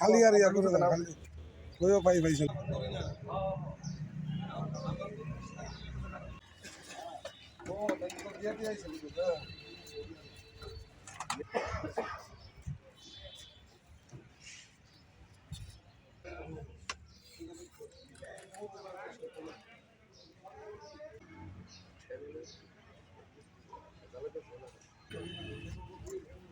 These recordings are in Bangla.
खाली यार यार कुछ ना खाली कोई भाई भाई चल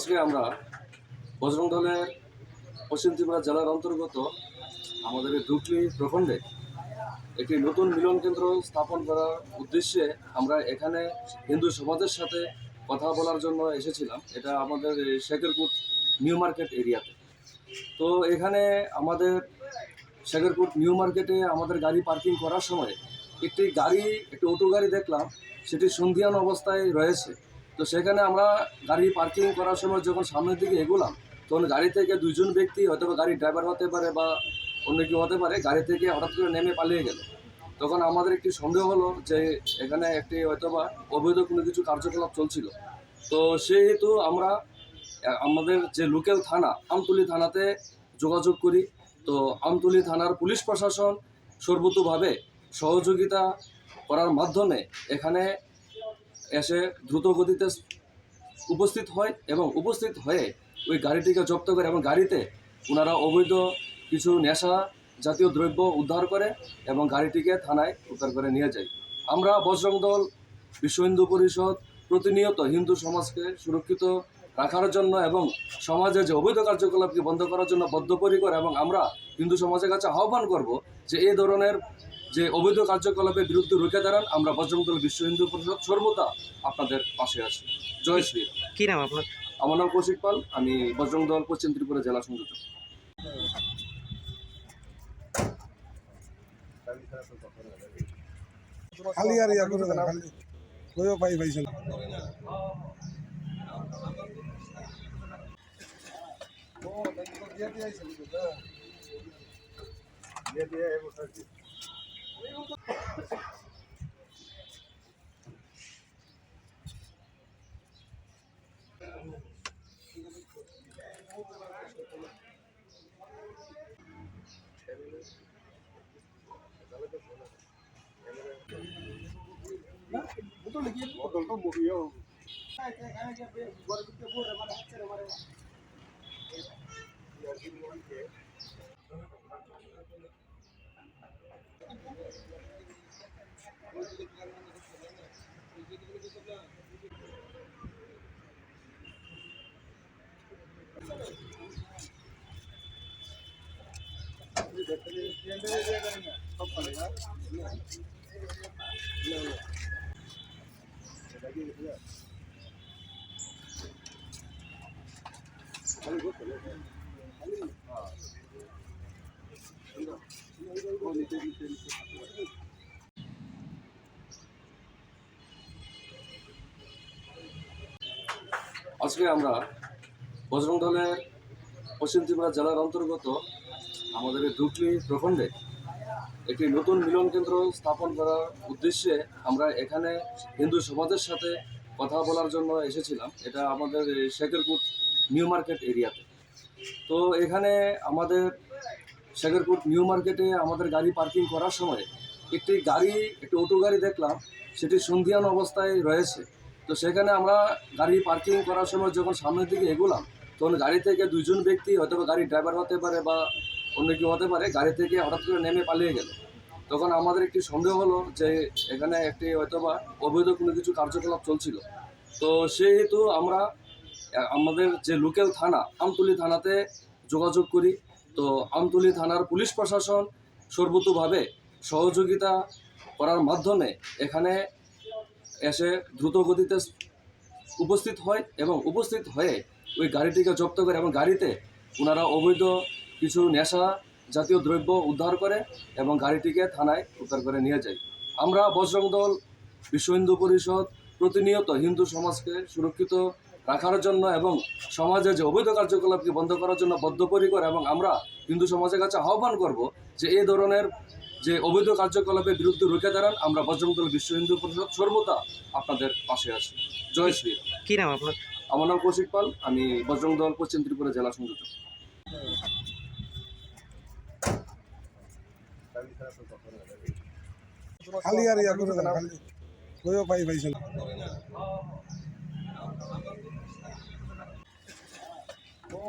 আজকে আমরা বজরং দলের পশ্চিম ত্রিপুরা জেলার অন্তর্গত আমাদের ডুকলি প্রখণ্ডে একটি নতুন মিলন কেন্দ্র স্থাপন করার উদ্দেশ্যে আমরা এখানে হিন্দু সমাজের সাথে কথা বলার জন্য এসেছিলাম। এটা আমাদের শেখেরপুর নিউ মার্কেট এরিয়াতে। তো এখানে আমাদের শেখেরপুর নিউ মার্কেটে আমাদের গাড়ি পার্কিং করার সময় একটি গাড়ি, একটি অটো গাড়ি দেখলাম। সেটি সন্ধিয়ান অবস্থায় রয়েছে। তো সেখানে আমরা গাড়ি পার্কিং করার সময় যখন সামনের দিকে এগোলাম, তখন গাড়ি থেকে দুজন ব্যক্তি হয়তো বা গাড়ির ড্রাইভার হতে পারে বা অন্য কেউ হতে পারে, গাড়ি থেকে হঠাৎ করে নেমে পালিয়ে গেল। তখন আমাদের একটি সন্দেহ হলো যে এখানে একটি হয়তো বা অবৈধ কোনো কিছু কার্যকলাপ চলছিল। তো সেহেতু আমরা, আমাদের যে লোকাল থানা, আমতলি থানাতে যোগাযোগ করি। তো আমতলি থানার পুলিশ প্রশাসন সর্বতোভাবে সহযোগিতা করার মাধ্যমে এখানে এসে দ্রুত গতিতে উপস্থিত হয় এবং উপস্থিত হয়ে ওই গাড়িটিকে জব্দ করে এবং গাড়িতে ওনারা অবৈধ কিছু নেশা জাতীয় দ্রব্য উদ্ধার করে এবং গাড়িটিকে থানায় উদ্ধার করে নিয়ে যায়। আমরা বজরং দল বিশ্ব হিন্দু পরিষদ প্রতিনিয়ত হিন্দু সমাজকে সুরক্ষিত রাখার জন্য এবং সমাজে যে অবৈধ কার্যকলাপকে বন্ধ করার জন্য বদ্ধপরিকর এবং আমরা হিন্দু সমাজের কাছে আহ্বান করব যে এই ধরনের যে অবৈধ কার্যকলাপের বিরুদ্ধে রুখে দাঁড়ান আমরা বজরং বিশ্ব হিন্দু পরিষদ সর্বদা আপনাদের পাশে আছি। জয় শ্রী কি নাম আপনার? আমার নাম কৌশিক পাল আমি বজরং দল পশ্চিম ত্রিপুরা জেলা সংযোজক। খালি আর ইয়া করে খালি। কইও পাই পাইছে আজকে আমরা বজরং দলের পশ্চিম ত্রিপুরা জেলার অন্তর্গত আমাদের ডুকলি প্রখণ্ডে একটি নতুন মিলন কেন্দ্র স্থাপন করার উদ্দেশ্যে আমরা এখানে হিন্দু সমাজের সাথে কথা বলার জন্য এসেছিলাম। এটা আমাদের শেখেরপুর নিউ মার্কেট এরিয়াতে। তো এখানে আমাদের শেখেরপুর নিউ মার্কেটে আমাদের গাড়ি পার্কিং করার সময় একটি গাড়ি, একটি অটো গাড়ি দেখলাম, সেটি সন্ধিয়ান অবস্থায় রয়েছে। তো সেখানে আমরা গাড়ি পার্কিং করার সময় যখন সামনের দিকে এগোলাম, তখন গাড়ি থেকে দুজন ব্যক্তি হয়তো গাড়ির ড্রাইভার হতে পারে বা অন্য কেউ হতে পারে, গাড়ি থেকে হঠাৎ করে নেমে পালিয়ে গেল। তখন আমাদের একটি সন্দেহ হলো যে এখানে একটি হয়তো বা অবৈধ কোনো কিছু কার্যকলাপ চলছিল। তো সেহেতু আমরা, আমাদের যে লোকাল থানা, আমতলি থানাতে যোগাযোগ করি। তো আমতলি থানার পুলিশ প্রশাসন সর্বতোভাবে সহযোগিতা করার মাধ্যমে এখানে এসে দ্রুত গতিতে উপস্থিত হয় এবং উপস্থিত হয়ে ওই গাড়িটিকে জব্দ করে এবং গাড়িতে ওনারা অবৈধ কিছু নেশা জাতীয় দ্রব্য উদ্ধার করে এবং গাড়িটিকে থানায় উদ্ধার করে নিয়ে যায়। আমরা বজরং দল বিশ্ব হিন্দু পরিষদ প্রতিনিয়ত হিন্দু সমাজকে সুরক্ষিত রাখার জন্য এবং সমাজে যে অবৈধ কার্যকলাপকে বন্ধ করার জন্য বদ্ধপরিকর এবং আমরা হিন্দু সমাজের কাছে আহ্বান করব যে এই ধরনের যে অবৈধ কার্যকলাপের বিরুদ্ধে রুখে দাঁড়ান। আমরা বজরং দল বিশ্ব হিন্দু পরিষদ সর্বদা আপনাদের পাশে আছি। জয় শ্রী কি নাম আপনার? আমার নাম কৌশিক পাল আমি বজরং দল পশ্চিম ত্রিপুরা জেলা সংযোজক। খালি আর ইয়া করে দেন খালি কইও পাই পাইছেন ও